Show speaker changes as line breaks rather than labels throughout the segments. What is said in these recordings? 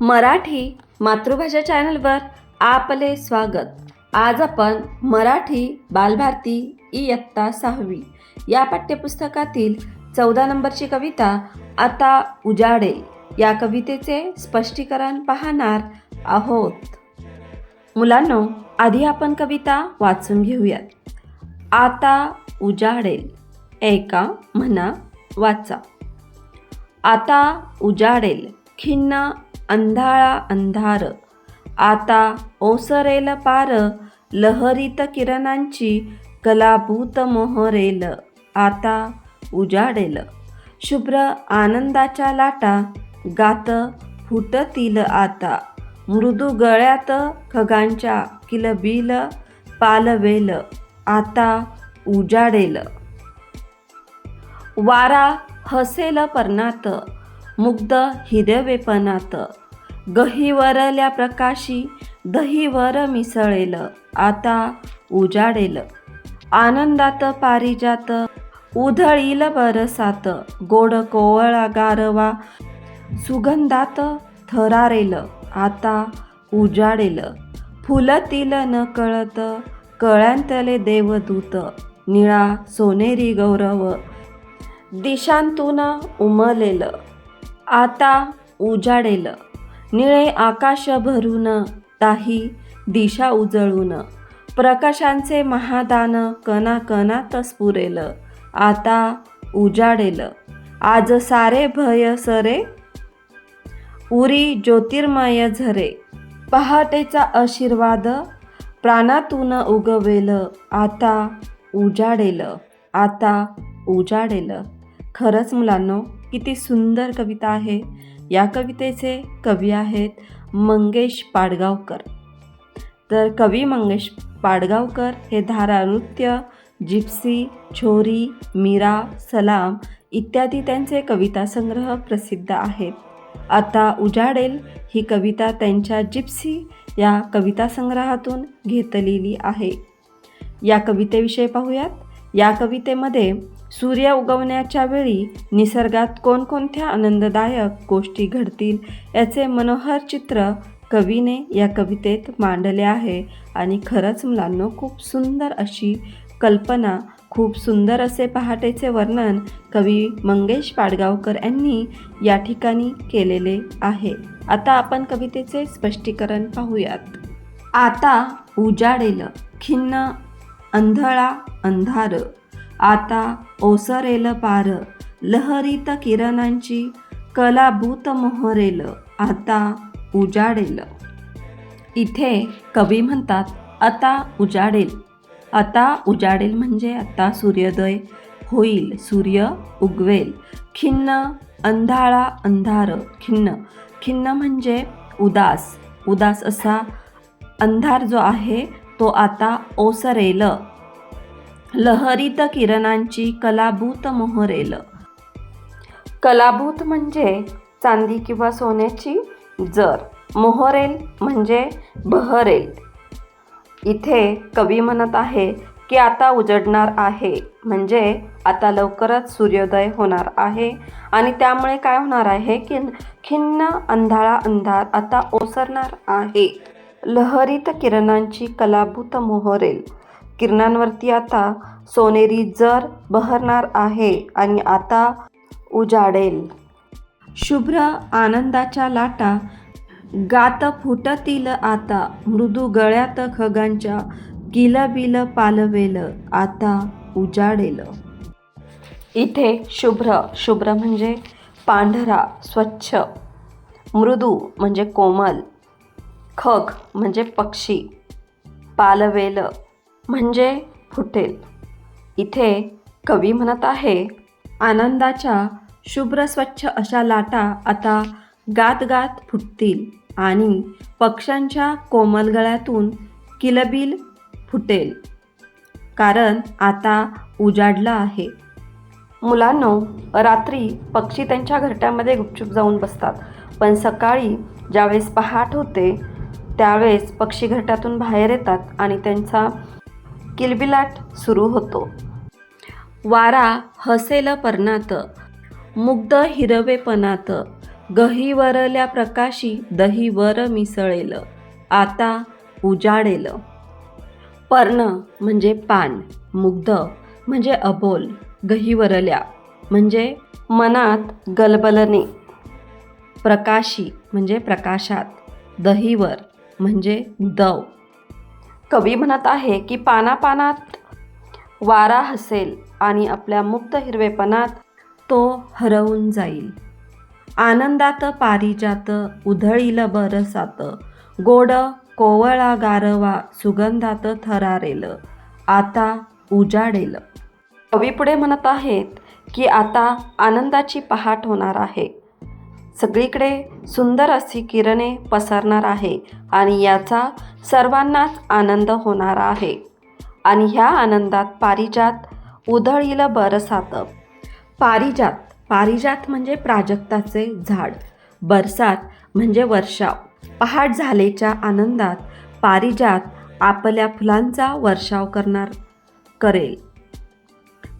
मराठी मातृभाषा चॅनलवर आपले स्वागत. आज आपण मराठी बालभारती इयत्ता सहावी या पाठ्यपुस्तकातील चौदा नंबरची कविता आता उजाडेल या कवितेचे स्पष्टीकरण पाहणार आहोत. मुलांनो आधी आपण कविता वाचून घेऊयात. आता उजाडेल ऐका म्हणा वाचा. आता उजाडेल खिन्न अंधाळा अंधार. आता ओसरेल पार लहरीत किरणांची कलाभूत मोहरेल. आता उजाडेल. शुभ्र आनंदाच्या लाटा गात फुटतील आता. मृदू गळ्यात खगांच्या किलबिल पालवेल. आता उजाडेल. वारा हसेल पर्णात मुग्ध हिरवेपणात गहिवरल्या प्रकाशी दहीवर मिसळेल आता उजाडेल. आनंदात पारिजात उधळील बरसात गोड कोवळा गारवा सुगंधात थरारेल आता उजाडेल. फुलतील न कळत कळ्यांतले देवदूत निळा सोनेरी गौरव दिशांतून उमलेल आता उजाडेल. निळे आकाश भरून ताही दिशा उजळून. प्रकाशांचे महादान कणा कणात स्फुरेल. आता उजाडेल. आज सारे भय सरे. उरी ज्योतिर्मय झरे. पहाटेचा आशीर्वाद प्राणातून उगवेल. आता उजाडेल. आता उजाडेल. खरंच मुलांनो किती सुंदर कविता आहे. या कवितेचे कवी आहेत मंगेश पाडगावकर. तर कवी मंगेश पाडगावकर हे धारा नृत्य जिप्सी छोरी मीरा सलाम इत्यादी त्यांचे कविता संग्रह प्रसिद्ध आहेत आता उजाडेल ही कविता त्यांच्या जिप्सी या कविता संग्रहातून घेतलेली आहे. या कवितेविषयी पाहूयात. या कवितेमध्ये सूर्य उगवण्याच्या वेळी निसर्गात कोणकोणत्या आनंददायक गोष्टी घडतील याचे मनोहर चित्र कवीने या कवितेत मांडले आहे. आणि खरंच मुलांनो खूप सुंदर अशी कल्पना खूप सुंदर असे पहाटेचे वर्णन कवी मंगेश पाडगावकर यांनी या ठिकाणी केलेले आहे. आता आपण कवितेचे स्पष्टीकरण पाहूयात. आता उजाडेल खिन्न अंधळा अंधार. आता ओसरेल पार लहरीत किरणांची कलाभूत मोहरेल आता उजाडेल. इथे कवी म्हणतात आता उजाडेल. आता उजाडेल म्हणजे आता सूर्योदय होईल सूर्य उगवेल. खिन्न अंधाळा अंधार. खिन्न. खिन्न म्हणजे उदास. उदास असा अंधार जो आहे तो आता ओसरेल. लहरीत किरणांची कलाभूत मोहरेल. कलाभूत म्हणजे चांदी किंवा सोन्याची जर. मोहरेल म्हणजे बहरेल. इथे कवी म्हणत आहे की आता उजडणार आहे. म्हणजे आता लवकरच सूर्योदय होणार आहे. आणि त्यामुळे काय होणार आहे की खिन्न अंधाळा अंधार आता ओसरणार आहे. लहरीत किरणांची कलाभूत मोहरेल. किरणांवरती आता सोनेरी जर बहरणार आहे आणि आता उजाडेल. शुभ्र आनंदाच्या लाटा गात फुटतील आता. मृदू गळ्यात खगांच्या किलबिल पालवेल आता उजाडेल. इथे शुभ्र शुभ्र म्हणजे पांढरा स्वच्छ. मृदू म्हणजे कोमल. खग म्हणजे पक्षी. पालवेल म्हणजे फुटेल इथे कवी म्हणत आहे आनंदाच्या शुभ्र स्वच्छ अशा लाटा आता गात गात फुटतील आणि पक्ष्यांच्या कोमल गळ्यातून किलबिल फुटेल. कारण आता उजाडला आहे. मुलांनो रात्री पक्षी त्यांच्या घरट्यामध्ये गुपचूप जाऊन बसतात. पण सकाळी ज्यावेळेस पहाट होते त्यावेळेस पक्षी घरट्यातून बाहेर येतात आणि त्यांचा किलबिलाट सुरू होतो. वारा हसेल पर्णात मुग्ध हिरवेपणात गहीवरल्या प्रकाशी दहीवर मिसळेल आता उजाडेल. पर्ण म्हणजे पान मुग्ध म्हणजे अबोल गहीवरल्या म्हणजे मनात गलबलने प्रकाशी म्हणजे प्रकाशात दहीवर म्हणजे दव. कवी म्हणत आहे की पानापानात वारा हसेल आणि आपल्या मुक्त हिरवेपणात तो हरवून जाईल. आनंदात पारिजात उधळील बरसात गोड कोवळा गारवा सुगंधात थरारेल. आता उजाडेल. कवी पुढे म्हणत आहेत की आता आनंदाची पहाट होणार आहे. सगळीकडे सुंदर अशी किरणे पसरणार आहे आणि याचा सर्वांनाच आनंद होणार आहे. आणि ह्या आनंदात पारिजात उधळील बरसात पारिजात पारिजात म्हणजे प्राजक्ताचे झाड. बरसात म्हणजे वर्षाव. पहाट झालेच्या आनंदात पारिजात आपल्या फुलांचा वर्षाव करणार करेल.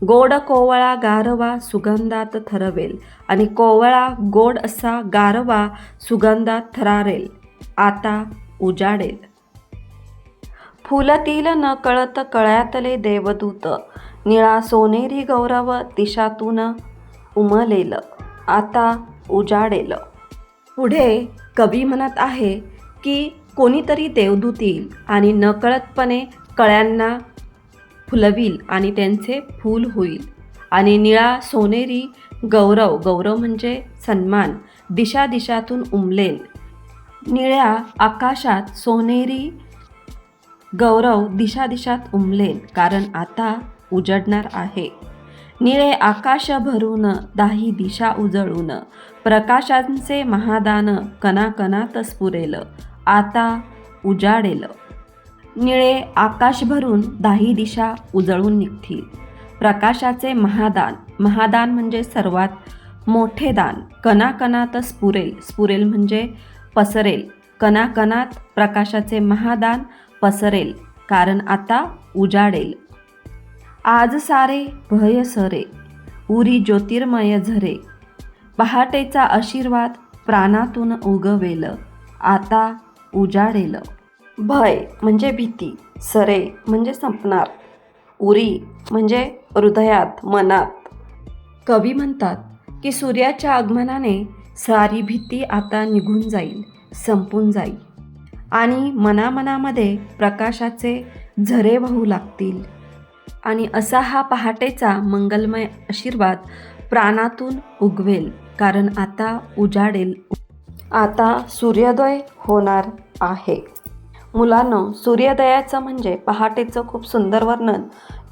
गोड कोवळा गारवा सुगंधात थरवेल आणि कोवळा गोड असा गारवा सुगंधात थरारेल. आता उजाडेल. फुलतील न कळत कळ्यातले देवदूत निळा सोनेरी गौरव दिशातून उमलेल. आता उजाडेल. पुढे कवी म्हणत आहे की कोणीतरी देवदूत येईल आणि नकळतपणे कळ्यांना फुलवील आणि त्यांचे फूल होईल. आणि निळा सोनेरी गौरव गौरव म्हणजे सन्मान दिशा दिशातून उमलेल. निळ्या आकाशात सोनेरी गौरव दिशा दिशात उमलेल कारण आता उजडणार आहे. निळे आकाश भरून दाही दिशा उजळून प्रकाशांचे महादान कणाकणात स्फुरेल आता उजाडेल. निळे आकाश भरून दाही दिशा उजळून निघतील. प्रकाशाचे महादान महादान म्हणजे सर्वात मोठे दान. कणाकणात स्फुरेल स्फुरेल म्हणजे पसरेल. कणाकणात प्रकाशाचे महादान पसरेल कारण आता उजाडेल. आज सारे भय सरे. उरी ज्योतिर्मय झरे. पहाटेचा आशीर्वाद प्राणातून उगवेल. आता उजाडेल. भय म्हणजे भीती सरे म्हणजे संपणार उरी म्हणजे हृदयात मनात. कवी म्हणतात की सूर्याच्या आगमनाने सारी भीती आता निघून जाईल संपून जाईल. आणि मनामनामध्ये प्रकाशाचे झरे वाहू लागतील. आणि असा हा पहाटेचा मंगलमय आशीर्वाद प्राणातून उगवेल कारण आता उजाडेल. आता सूर्योदय होणार आहे. मुलांनो सूर्योदयाचं म्हणजे पहाटेचं खूप सुंदर वर्णन.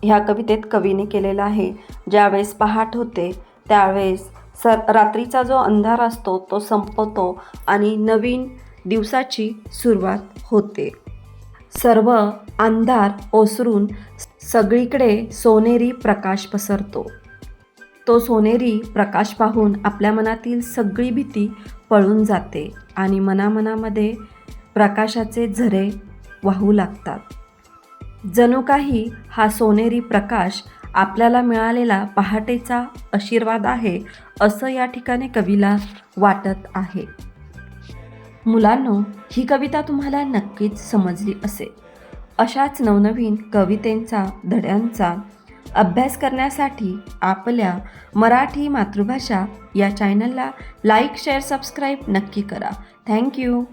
ह्या कवितेत कवीने केलेलं आहे. ज्यावेळेस पहाट होते त्यावेळेस सर रात्रीचा जो अंधार असतो तो संपतो आणि नवीन दिवसाची सुरुवात होते. सर्व अंधार ओसरून सगळीकडे सोनेरी प्रकाश पसरतो. तो सोनेरी प्रकाश पाहून आपल्या मनातील सगळी भीती पळून जाते आणि मनामनामध्ये प्रकाशाचे झरे वाहू लागतात. जणू काही हा सोनेरी प्रकाश आपल्याला मिळालेला पहाटेचा आशीर्वाद आहे असं या ठिकाणी कवीला वाटत आहे. मुलांनो ही कविता तुम्हाला नक्कीच समजली असेल. अशाच नवनवीन कवितेंचा धड्यांचा अभ्यास करण्यासाठी आपल्या मराठी मातृभाषा या चॅनलला लाईक शेअर सबस्क्राईब नक्की करा. थँक्यू